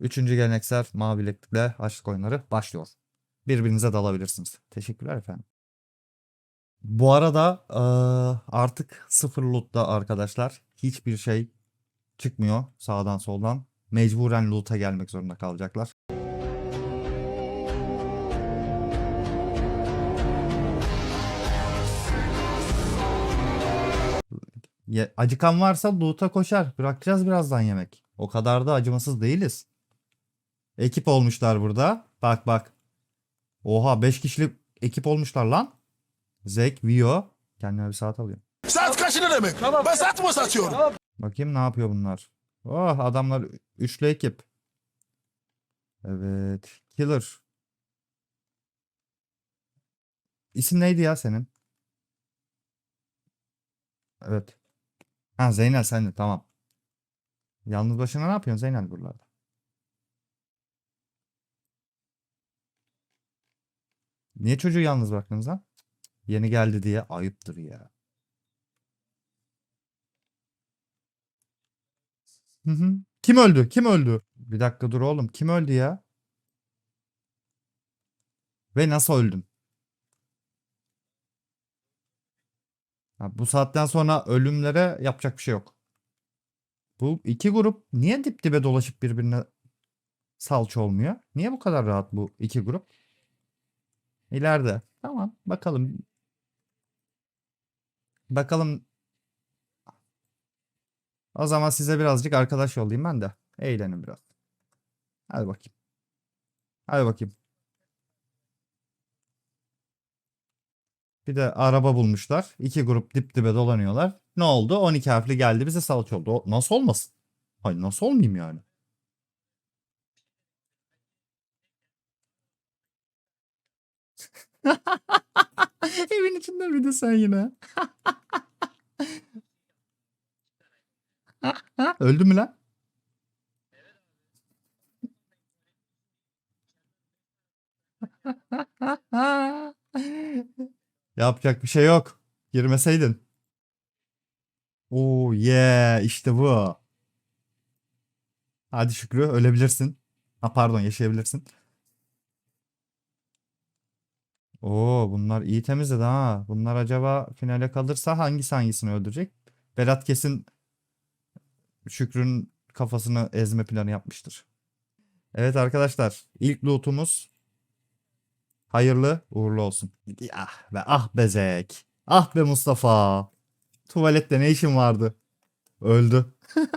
Üçüncü geleneksel mavi bileklikle açlık oyunları başlıyor. Birbirinize dalabilirsiniz. Teşekkürler efendim. Bu arada artık sıfır loot'ta arkadaşlar hiçbir şey çıkmıyor sağdan soldan. Mecburen loot'a gelmek zorunda kalacaklar. Acıkan varsa loot'a koşar. Bırakacağız birazdan yemek. O kadar da acımasız değiliz. Ekip olmuşlar burada. Bak bak. Oha 5 kişilik ekip olmuşlar lan. Zek, Vio. Kendime bir saat alıyorum. Saat kaç demek? Ben saat mı satıyorum? Bakayım ne yapıyor bunlar. Oh adamlar üçlü ekip. Evet. Killer. İsim neydi ya senin? Evet. Ha Zeynel sen de tamam. Yalnız başına ne yapıyorsun Zeynel buralarda? Niye çocuğu yalnız bıraktınız lan? Yeni geldi diye ayıptır ya. Hı hı. Kim öldü? Kim öldü? Bir dakika dur oğlum. Kim öldü ya? Ve nasıl öldün? Ha, bu saatten sonra ölümlere yapacak bir şey yok. Bu iki grup niye dip dibe dolaşıp birbirine salça olmuyor? Niye bu kadar rahat bu iki grup? İleride. Tamam bakalım. Bakalım. O zaman size birazcık arkadaş yollayayım ben de. Eğlenin biraz. Hadi bakayım. Hadi bakayım. Bir de araba bulmuşlar. İki grup dip dibe dolanıyorlar. Ne oldu? 12 harfli geldi bize salça oldu. O nasıl olmasın? Hayır nasıl olmayayım yani? Evin içinde bir de sen yine. Öldü mü lan? Yapacak bir şey yok. Girmeseydin. Oo yeah işte bu. Hadi Şükrü ölebilirsin. Ha pardon yaşayabilirsin. Oo bunlar iyi temizledi ha. Bunlar acaba finale kalırsa hangisi hangisini öldürecek? Berat kesin Şükrü'nün kafasını ezme planı yapmıştır. Evet arkadaşlar ilk lootumuz hayırlı uğurlu olsun. Ah be ah be Zek. Ah be Mustafa. Tuvalette ne işin vardı? Öldü.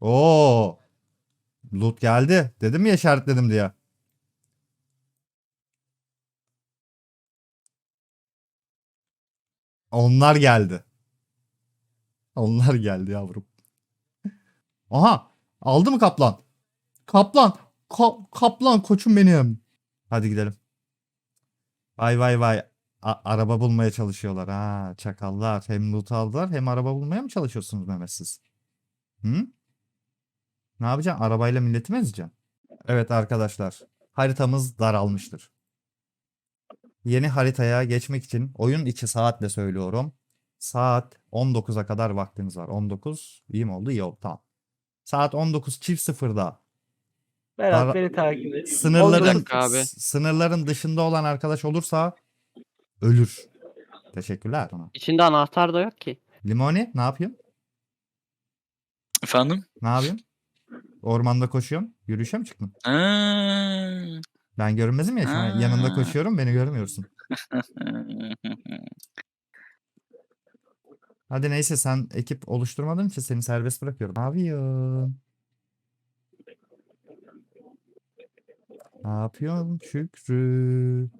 Oo. Loot geldi. Dedim ya işaretledim diye. Onlar geldi. Onlar geldi yavrum. Aha. Aldı mı kaplan? Kaplan. Ka- kaplan koçum benim. Hadi gidelim. Vay vay vay. A- araba bulmaya çalışıyorlar. Ha, çakallar. Hem loot aldılar hem araba bulmaya mı çalışıyorsunuz Mehmet siz? Hı? Ne yapacaksın? Arabayla milleti mi ezeceksin? Evet arkadaşlar. Haritamız daralmıştır. Yeni haritaya geçmek için oyun içi saatle söylüyorum. Saat 19'a kadar vaktiniz var. 19 iyi mi oldu? İyi oldu. Tamam. Saat 19 çift sıfırda Berat Ara- beni takip et. sınırların dakika abi. s- sınırların dışında olan arkadaş olursa ölür. Teşekkürler ona. İçinde anahtar da yok ki. Limoni ne yapıyorsun? Efendim? Ne yapıyorsun? Ormanda koşuyorum. Yürüyüşe mi çıktın? Aa. Ben görünmezim ya. An yanında koşuyorum. Beni görmüyorsun. Hadi neyse sen ekip oluşturmadığın için seni serbest bırakıyorum. Ne yapıyorsun? Ne yapıyorsun Şükrü?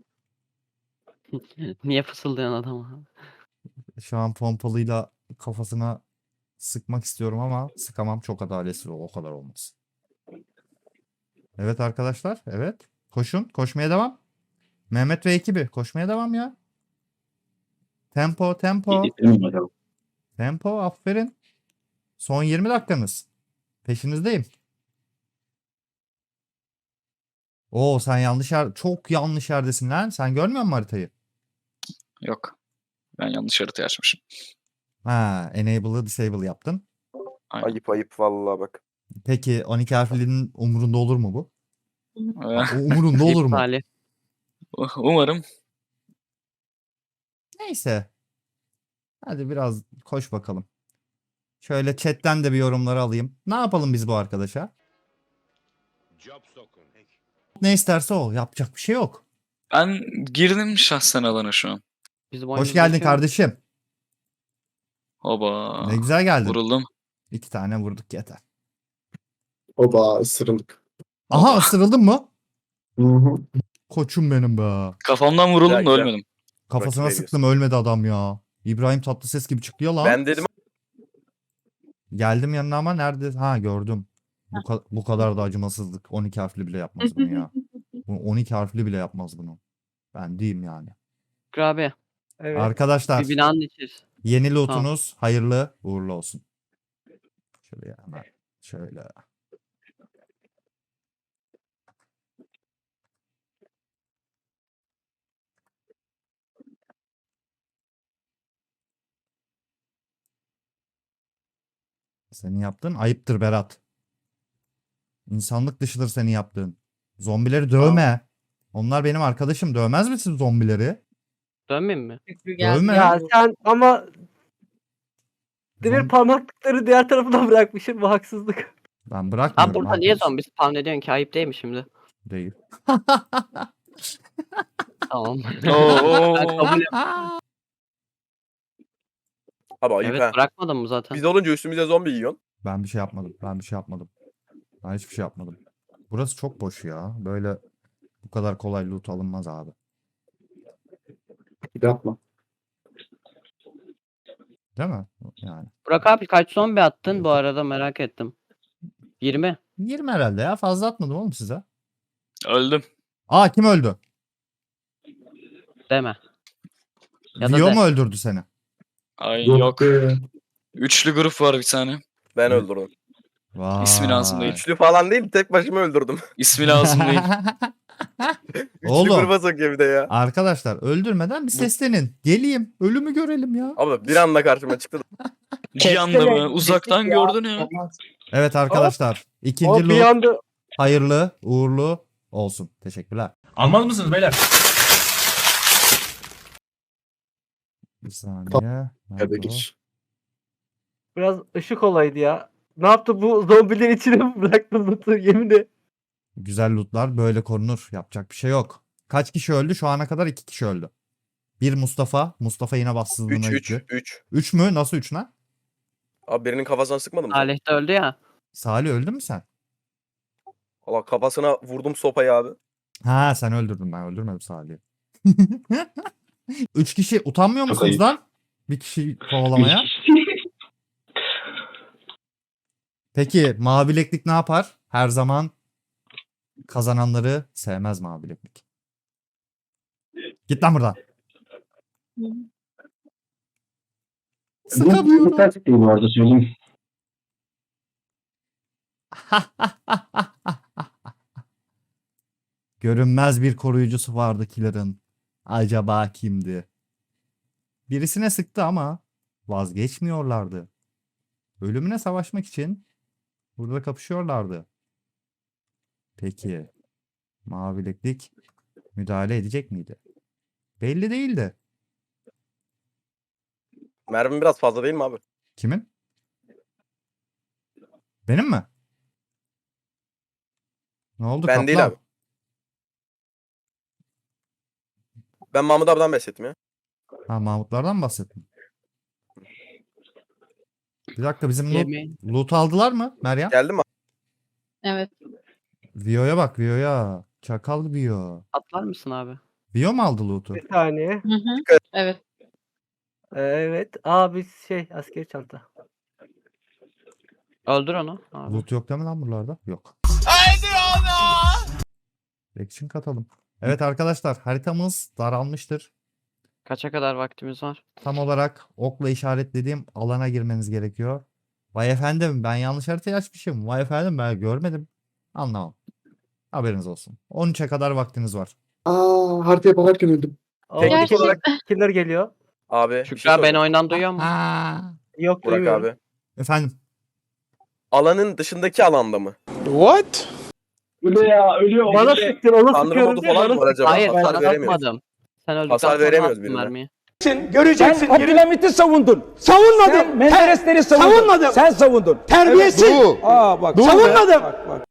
Niye fısıldayan adama? Şu an pompalıyla kafasına sıkmak istiyorum ama sıkamam. Çok adaletsiz o. O kadar olmaz. Evet arkadaşlar. Evet. Koşun. Koşmaya devam. Mehmet ve ekibi. Koşmaya devam ya. Tempo tempo. Tempo aferin. Son 20 dakikanız. Peşinizdeyim. Oo sen yanlış yer çok yanlış yerdesin lan. Sen görmüyor musun haritayı? Yok. Ben yanlış haritayı açmışım. Ha, enable'ı disable yaptın. Aynen. Ayıp ayıp vallahi bak. Peki 12 harflinin umurunda olur mu bu? Umurunda olur mu? İptali. Umarım. Neyse. Hadi biraz koş bakalım. Şöyle chatten de bir yorumları alayım. Ne yapalım biz bu arkadaşa? Ne isterse o. Yapacak bir şey yok. Ben girdim şahsen alana şu an. Bizim Hoş geldin kardeşim. Oba. Ne güzel geldin. Vuruldum. İki tane vurduk yeter. Oba ısırıldık. Aha ısırıldın mı? Koçum benim be. Kafamdan vuruldum da güzel. ölmedim. Kafasına Rakip sıktım ölmedi adam ya. İbrahim Tatlıses gibi çıktı ya lan. Ben dedim Geldim yanına ama nerede? Ha gördüm. Bu, ka- bu kadar da acımasızlık. 12 harfli bile yapmaz bunu ya. Bu 12 harfli bile yapmaz bunu. Ben diyeyim yani. Abi. Evet. Arkadaşlar Bir binanın yeni lootunuz hayırlı uğurlu olsun. Şöyle hemen şöyle. Senin yaptığın ayıptır Berat. İnsanlık dışıdır senin yaptığın. Zombileri dövme. Onlar benim arkadaşım. Dövmez misin zombileri? Dönmeyeyim mi? Dövme. Ya sen ama demir Zom- parmaklıkları diğer tarafına bırakmışsın bu haksızlık. Ben bırakmıyorum. Ha burada niye arkadaşım. zombi spawn ediyorsun ki? Ayıp değil mi şimdi? Değil. Tamam. Oo. Ben kabul abi ayıp Evet ha. bırakmadım mı zaten? Biz olunca üstümüze zombi yiyorsun. Ben bir şey yapmadım. Ben bir şey yapmadım. Ben hiçbir şey yapmadım. Burası çok boş ya. Böyle bu kadar kolay loot alınmaz abi. Yapma. Değil mi? Yani. Burak abi kaç zombi attın bu arada merak ettim. 20. 20 herhalde ya. Fazla atmadım oğlum size. Öldüm. Aa kim öldü? Deme. Ya da Vio de. mu öldürdü seni? Ay Yok yok. Üçlü grup var bir tane. Ben öldürdüm. Vay. İsmi lazım değil. Üçlü falan değil tek başıma öldürdüm. İsmi lazım değil. Üçlü Oğlum. gruba sokuyor bir de ya. Arkadaşlar öldürmeden bir seslenin. Geleyim. Ölümü görelim ya. Abi bir anda karşıma çıktı. Bir anda mı? Uzaktan gördün ya. Evet arkadaşlar. ikinci O bir loot anda hayırlı, uğurlu olsun. Teşekkürler. Almaz mısınız beyler? Bir saniye. Nerede o? giriş? biraz ışık olaydı ya. Ne yaptı bu zombilerin içine mi bıraktın Lut'u yeminle? Güzel lootlar böyle korunur. Yapacak bir şey yok. Kaç kişi öldü? Şu ana kadar iki kişi öldü. Bir Mustafa. Mustafa yine 3 bassızlığına 3 gitti. 3. Üç mü? Nasıl üç lan? Abi birinin kafasına sıkmadım mı? sen? Salih de öldü ya. Salih öldün mü sen? Allah kafasına vurdum sopayı abi. Ha sen öldürdün ben öldürmedim Salih'i. Üç kişi utanmıyor Çok musunuz ayıp. lan? Bir kişi kovalamaya. Peki mavi bileklik ne yapar? Her zaman kazananları sevmez mavi bileklik. Git lan buradan. Sıkamıyorum. Bu arada söyleyeyim. Görünmez bir koruyucusu vardı Killer'ın. Acaba kimdi? Birisine sıktı ama vazgeçmiyorlardı. Ölümüne savaşmak için burada kapışıyorlardı. Peki mavi bileklik müdahale edecek miydi? Belli değildi. Mermim biraz fazla değil mi abi? Kimin? Benim mi? Ne oldu Ben değil kaplan? abi. Ben Mahmut abiden bahsettim ya. Ha Mahmutlardan mı bahsettin? Bir dakika bizim loot, Yemeğin. loot aldılar mı Meryem? Geldi mi? Evet. Vio'ya bak Vio'ya. Çakal Vio. Atlar mısın abi? Vio mu aldı loot'u? Bir saniye. Hı hı. Evet. Ee, Evet. Aa biz şey askeri çanta. Öldür onu. Abi. Loot yok değil mi lan buralarda? Yok. Action katalım. Evet arkadaşlar haritamız daralmıştır. Kaça kadar vaktimiz var? Tam olarak okla işaretlediğim alana girmeniz gerekiyor. Vay efendim ben yanlış haritayı açmışım. Vay efendim ben görmedim. Anlamam. Haberiniz olsun. 13'e kadar vaktiniz var. Aa haritaya bakarken öldüm. Teknik killer, olarak- killer geliyor. Abi bir Şükrü şey beni soracağım. oyundan duyuyor mu? Yok Burak duymuyorum. abi. Efendim. Alanın dışındaki alanda mı? What? Öyle ya ölüyor. Bana sıktın onu Tanrı sıkıyorum modu diye falan bana mı var acaba? Hayır Hasar sana veremiyoruz. atmadım. Sen öldükten Hasar sonra veremiyoruz attın birine. mermiyi. Göreceksin. Sen Abdülhamit'i savundun. Savunmadım. Sen Menderesleri savundun. Savunmadım. Sen savundun. Terbiyesiz. Aa bak. Savunmadım. Bak, bak.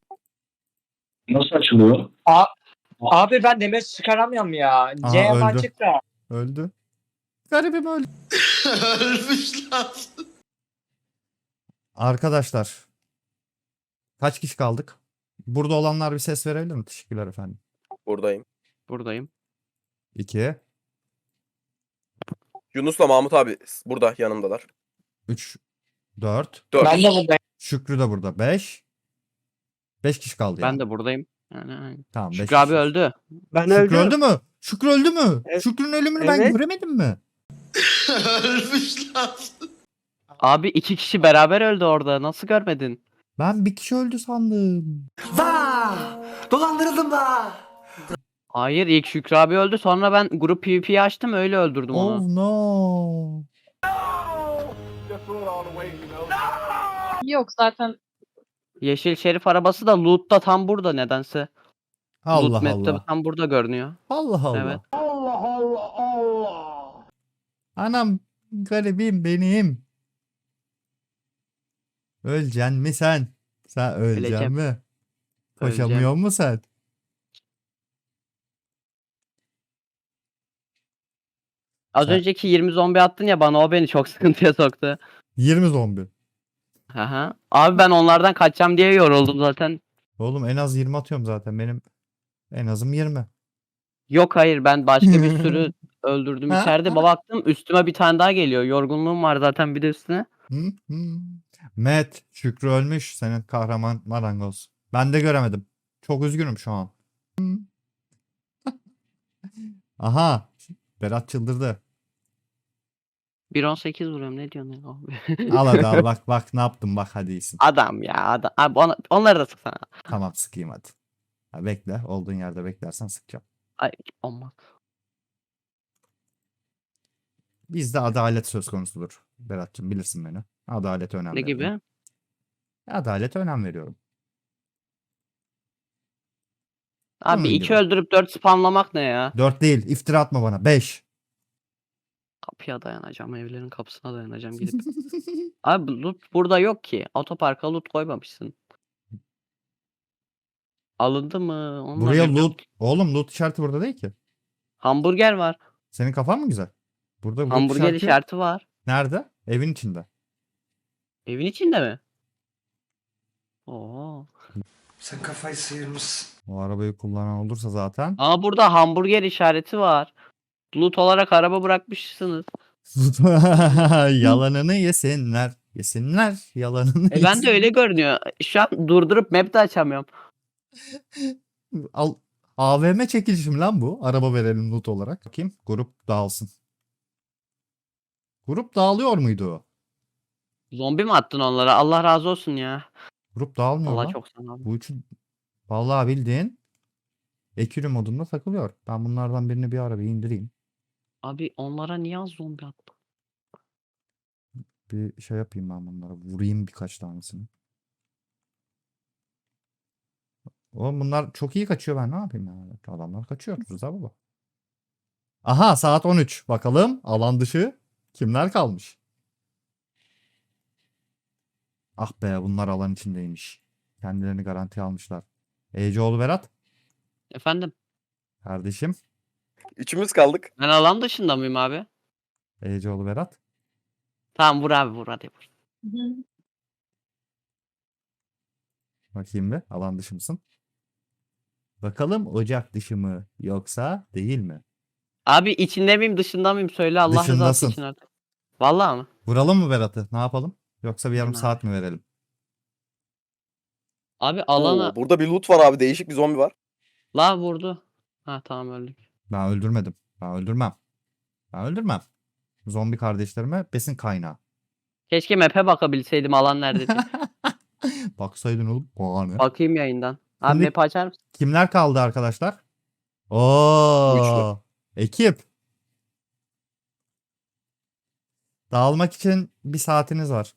Nasıl açılıyor? Abi ben demet çıkaramıyorum ya. Aha, C öldü. açık da. Öldü. Garibim öldü. Ölmüş lan. Arkadaşlar. Kaç kişi kaldık? Burada olanlar bir ses verebilir mi? Teşekkürler efendim. Buradayım. Buradayım. 2, Yunus'la Mahmut abi burada yanımdalar. 3, 4. 4. Ben de buradayım. Şükrü de burada. 5. 5 kişi kaldı yani. Ben de buradayım. Yani. Tamam 5 Şükrü abi öldü. Ben Şükrü öldüm. öldü mü? Şükrü öldü mü? Evet. Şükrü'nün ölümünü ben Evet. göremedim mi? Ölmüş lan. Abi iki kişi beraber öldü orada. Nasıl görmedin? Ben bir kişi öldü sandım. Dolandırıldım da. Hayır ilk Şükrü abi öldü. Sonra ben grup PvP'yi açtım öyle öldürdüm Oh onu. no. Yok zaten Yeşil şerif arabası da loot'ta tam burada nedense. Allah Loot map'te Allah. tam burada görünüyor. Allah Allah. Evet. Anam garibim benim. Öleceksin mi sen? Sen öleceksin Öleceğim. mi? Öleceğim. Koşamıyor mu sen? Az Sen- önceki 20 zombi attın ya bana o beni çok sıkıntıya soktu. 20 zombi. Aha. Abi ben onlardan kaçacağım diye yoruldum zaten. Oğlum en az 20 atıyorum zaten. Benim en azım 20. Yok hayır ben başka bir sürü öldürdüm içeride. ha. Baktım üstüme bir tane daha geliyor. Yorgunluğum var zaten bir de üstüne. Hı hı. Matt, Şükrü ölmüş. Senin kahraman marangoz. Ben de göremedim. Çok üzgünüm şu an. Aha. Berat çıldırdı. 1.18 vuruyorum ne diyorsun ya abi? Al hadi al bak bak ne yaptım bak hadi iyisin. Adam ya adam. Abi ona- onları da sıksana. Tamam sıkayım hadi. Ha, bekle. Olduğun yerde beklersen sıkacağım. Olmaz. Bizde adalet söz konusudur. Berat'cığım bilirsin beni. Adalete önem Ne veriyorum. gibi? Adalete önem veriyorum. Abi Bunun 2 gibi. öldürüp 4 spamlamak ne ya? 4 değil. iftira atma bana. 5. Kapıya dayanacağım. Evlerin kapısına dayanacağım gidip. Abi loot burada yok ki. Otoparka loot koymamışsın. Alındı mı? Onlar Buraya bilmiyorum loot. Oğlum loot işareti burada değil ki. Hamburger var. Senin kafan mı güzel? Burada loot Hamburger yok. işareti var. Nerede? Evin içinde. Evin içinde mi? Oo. Sen kafayı sıyırmışsın. O arabayı kullanan olursa zaten. Ama burada hamburger işareti var. Loot olarak araba bırakmışsınız. Yalanını yesinler. Yesinler. Yalanını E ben de öyle görünüyor. Şu an durdurup map de açamıyorum. Al. AVM çekilişim lan bu. Araba verelim loot olarak. Bakayım. Grup dağılsın. Grup dağılıyor muydu? Zombi mi attın onlara? Allah razı olsun ya. Grup dağılmıyor Allah lan. çok sana. Bu üçün vallahi bildiğin ekürü modunda takılıyor. Ben bunlardan birini bir ara bir indireyim. Abi onlara niye az zombi attın? Bir şey yapayım ben bunlara. Vurayım birkaç tanesini. Oğlum bunlar çok iyi kaçıyor ben ne yapayım ya? Adamlar kaçıyor. Rıza baba. Aha saat 13. Bakalım alan dışı kimler kalmış? Ah be bunlar alan içindeymiş. Kendilerini garantiye almışlar. Eceoğlu Berat. Efendim? Kardeşim. Üçümüz kaldık. Ben alan dışında mıyım abi? Eceoğlu Berat. Tamam vur abi vur hadi vur. Bakayım bir alan dışı mısın? Bakalım ocak dışı mı yoksa değil mi? Abi içinde miyim dışında mıyım söyle Allah rızası Dışındasın. için artık. Vallahi mı? Vuralım mı Berat'ı? Ne yapalım? Yoksa bir yarım saat mi verelim? Abi Oo, alana burada bir loot var abi. Değişik bir zombi var. la vurdu. Ha tamam öldük. Ben öldürmedim. Ben öldürmem. Ben öldürmem. Zombi kardeşlerime besin kaynağı. Keşke map'e bakabilseydim alan nerede diye. Baksaydın oğlum. Aa, ne? Bakayım yayından. Abi Şimdi- map'i açar mısın? Kimler kaldı arkadaşlar? Oo, ekip. Dağılmak için bir saatiniz var.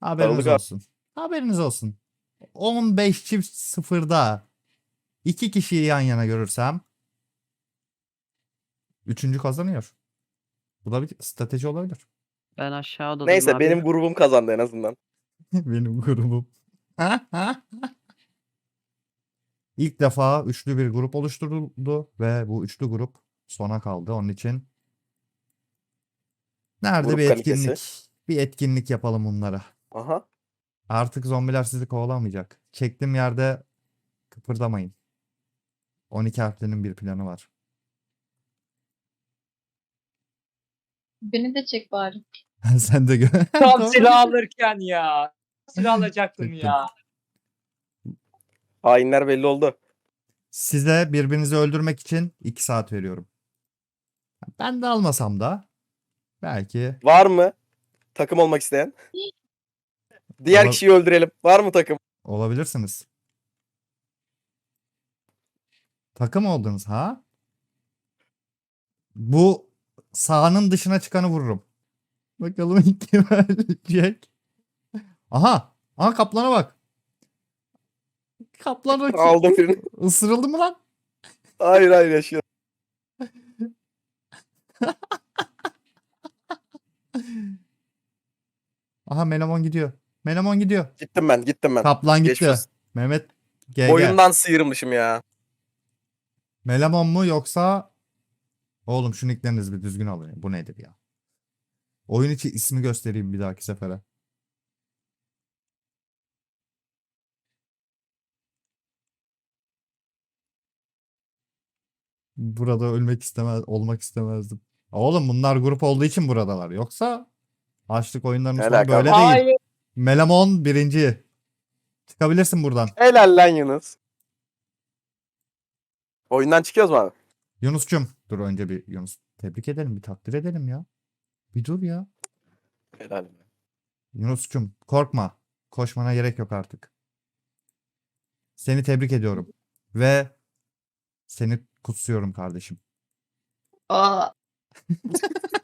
Haberiniz Dağıldık abi. olsun. Haberiniz olsun. 15 çift sıfırda iki kişiyi yan yana görürsem üçüncü kazanıyor. Bu da bir strateji olabilir. Ben aşağıda Neyse benim grubum kazandı en azından. Benim grubum. İlk defa üçlü bir grup oluşturuldu ve bu üçlü grup sona kaldı. Onun için nerede Grup bir kalitesi. etkinlik? Bir etkinlik yapalım bunlara. Aha. Artık zombiler sizi kovalamayacak. Çektiğim yerde kıpırdamayın. 12 harflinin bir planı var. Beni de çek bari. Sen de gör. Tam silah alırken ya. Silah alacaktım ya. Hainler belli oldu. Size birbirinizi öldürmek için 2 saat veriyorum. Ben de almasam da belki Var mı takım olmak isteyen? Diğer Ola- kişiyi öldürelim. Var mı takım? olabilirsiniz. Takım oldunuz ha? Bu sahanın dışına çıkanı vururum. Bakalım kim ölecek. Aha! Aha kaplana bak. Kaplan rakip. Aldım birini. Isırıldı mı lan? Hayır hayır yaşıyor. Aha Melamon gidiyor. Melamon gidiyor. Gittim ben gittim ben. Kaplan gitti. Geçmiş. Mehmet GG. Oyundan sıyırmışım ya. Melamon mu yoksa Oğlum şu nicklerinizi bir düzgün alın. Bu nedir ya? Oyun içi ismi göstereyim bir dahaki sefere. Burada ölmek istemez, olmak istemezdim. Oğlum bunlar grup olduğu için buradalar. Yoksa açlık oyunlarının sonu böyle değil. Hayır. Melamon birinci. Çıkabilirsin buradan. Helal lan Yunus. Oyundan çıkıyoruz mu abi? Yunus'cum. Dur önce bir Yunus. Tebrik edelim. Bir takdir edelim ya. Bir dur ya. Helal. Yunus'cum korkma. Koşmana gerek yok artık. Seni tebrik ediyorum. Ve seni kutsuyorum kardeşim. Aa.